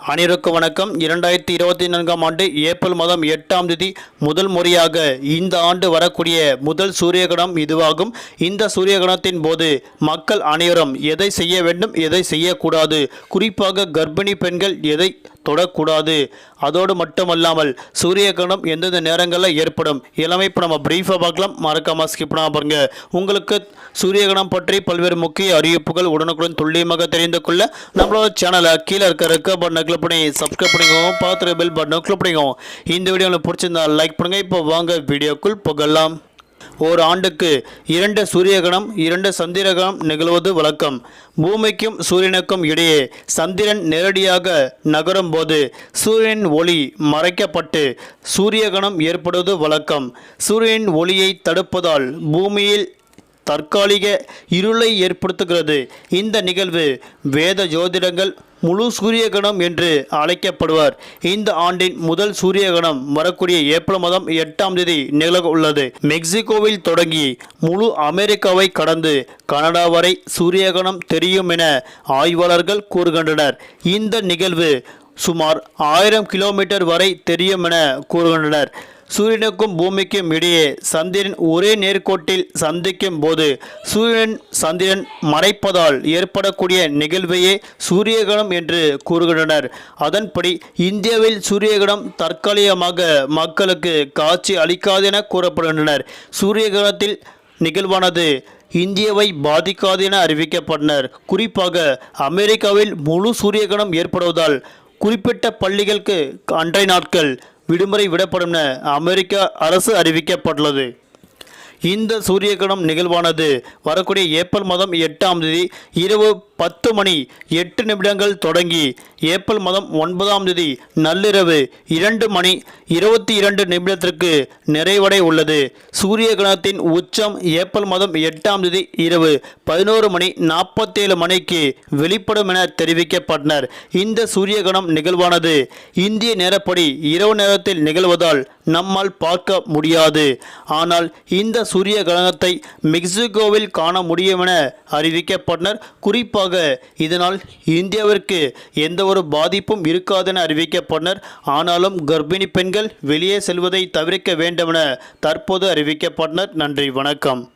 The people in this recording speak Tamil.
அனைவருக்கும் வணக்கம். இரண்டாயிரத்தி இருபத்தி நான்காம் ஆண்டு ஏப்ரல் மாதம் எட்டாம் தேதி முதல் முறையாக இந்த ஆண்டு வரக்கூடிய முதல் சூரியகணம் இதுவாகும். இந்த சூரியகணத்தின் போது மக்கள் அனைவரும் எதை செய்ய வேண்டும் எதை செய்யக்கூடாது? குறிப்பாக கர்ப்பிணி பெண்கள் எதை தொடக்கூடாது. அதோடு மட்டுமல்லாமல் சூரிய கிரகணம் எந்தெந்த நேரங்களில் ஏற்படும்? எல்லாமே இப்போ நம்ம ப்ரீஃபாக பார்க்கலாம். மறக்காமல் ஸ்கிப் பண்ணாமல் பாருங்க. உங்களுக்கு சூரியகிரகணம் பற்றி பல்வேறு முக்கிய அறிவிப்புகள் உடனுக்குடன் துல்லியமாக தெரிந்து கொள்ள நம்மளோட சேனலை கீழே இருக்க ரெக்க பட்டனை கிளிக் பண்ணி சப்ஸ்கிரைப் பண்ணிக்கோங்க. பார்த்துட்டு பெல் பட்டனை கிளிக் பண்ணிக்கோங்க. இந்த வீடியோ உங்களுக்கு பிடிச்சிருந்தா லைக் பண்ணுங்கள் இப்போ வாங்க வீடியோக்குள் புகழலாம் ஓர் ஆண்டுக்கு இரண்டு சூரியகணம் இரண்டு சந்திரகணம் நிகழ்வது வழக்கம். பூமிக்கும் சூரியனுக்கும் இடையே சந்திரன் நேரடியாக நகரும் போது சூரியன் ஒளி மறைக்கப்பட்டு சூரியகணம் ஏற்படுவது வழக்கம். சூரியன் ஒளியை தடுப்பதால் பூமியில் தற்காலிக இருளை ஏற்படுத்துகிறது. இந்த நிகழ்வு வேத ஜோதிடங்கள் முழு சூரியகணம் என்று அழைக்கப்படுவார். இந்த ஆண்டின் முதல் சூரியகணம் வரக்கூடிய ஏப்ரல் மாதம் எட்டாம் தேதி நிகழ உள்ளது. மெக்சிகோவில் தொடங்கி முழு அமெரிக்காவை கடந்து கனடா வரை சூரியகணம் தெரியும் என ஆய்வாளர்கள் கூறுகின்றனர். இந்த நிகழ்வு சுமார் ஆயிரம் கிலோமீட்டர் வரை தெரியும் என கூறுகின்றனர். சூரியனுக்கும் பூமிக்கும் இடையே சந்திரன் ஒரே நேர்கோட்டில் சந்திக்கும் போது சூரியன் சந்திரன் மறைப்பதால் ஏற்படக்கூடிய நிகழ்வையே சூரியகணம் என்று கூறுகின்றனர். அதன்படி இந்தியாவில் சூரியகணம் தற்காலிகமாக மக்களுக்கு காட்சி அளிக்காது என கூறப்படுகின்றனர். சூரியகணத்தில் நிகழ்வானது இந்தியாவை பாதிக்காது என அறிவிக்கப்பட்டனர். குறிப்பாக அமெரிக்காவில் முழு சூரியகணம் ஏற்படுவதால் குறிப்பிட்ட பள்ளிகளுக்கு அன்றைய நாட்கள் விடுமுறை விடப்படும் என அமெரிக்க அரசு அறிவிக்கப்பட்டுள்ளது. இந்த சூரிய கிரகணம் நிகழ்வானது வரக்கூடிய ஏப்ரல் மாதம் எட்டாம் தேதி இரவு பத்து மணி எட்டு நிமிடங்கள் தொடங்கி ஏப்ரல் மாதம் ஒன்பதாம் தேதி நள்ளிரவு இரண்டு மணி இருபத்தி இரண்டு நிமிடத்திற்கு நிறைவடை உள்ளது. சூரிய கிரகணத்தின் உச்சம் ஏப்ரல் மாதம் எட்டாம் தேதி இரவு பதினோரு மணி நாற்பத்தேழு மணிக்கு வெளிப்படும் என தெரிவிக்கப்பட்டனர். இந்த சூரிய கிரகணம் நிகழ்வானது இந்திய நேரப்படி இரவு நேரத்தில் நிகழ்வதால் நம்மால் பார்க்க முடியாது. ஆனால் இந்த சூரிய கிரகணத்தை மெக்சிகோவில் காண முடியும் என அறிவிக்கப்பட்டனர். குறிப்பாக இதனால் இந்தியாவிற்கு எந்த ஒரு பாதிப்பும் இருக்காதென அறிவிக்கப்பட்டனர் ஆனாலும் கர்ப்பிணி பெண்கள் வெளியே செல்வதை தவிர்க்க வேண்டுமென தற்போது அறிவிக்கப்பட்டனர் நன்றி வணக்கம்.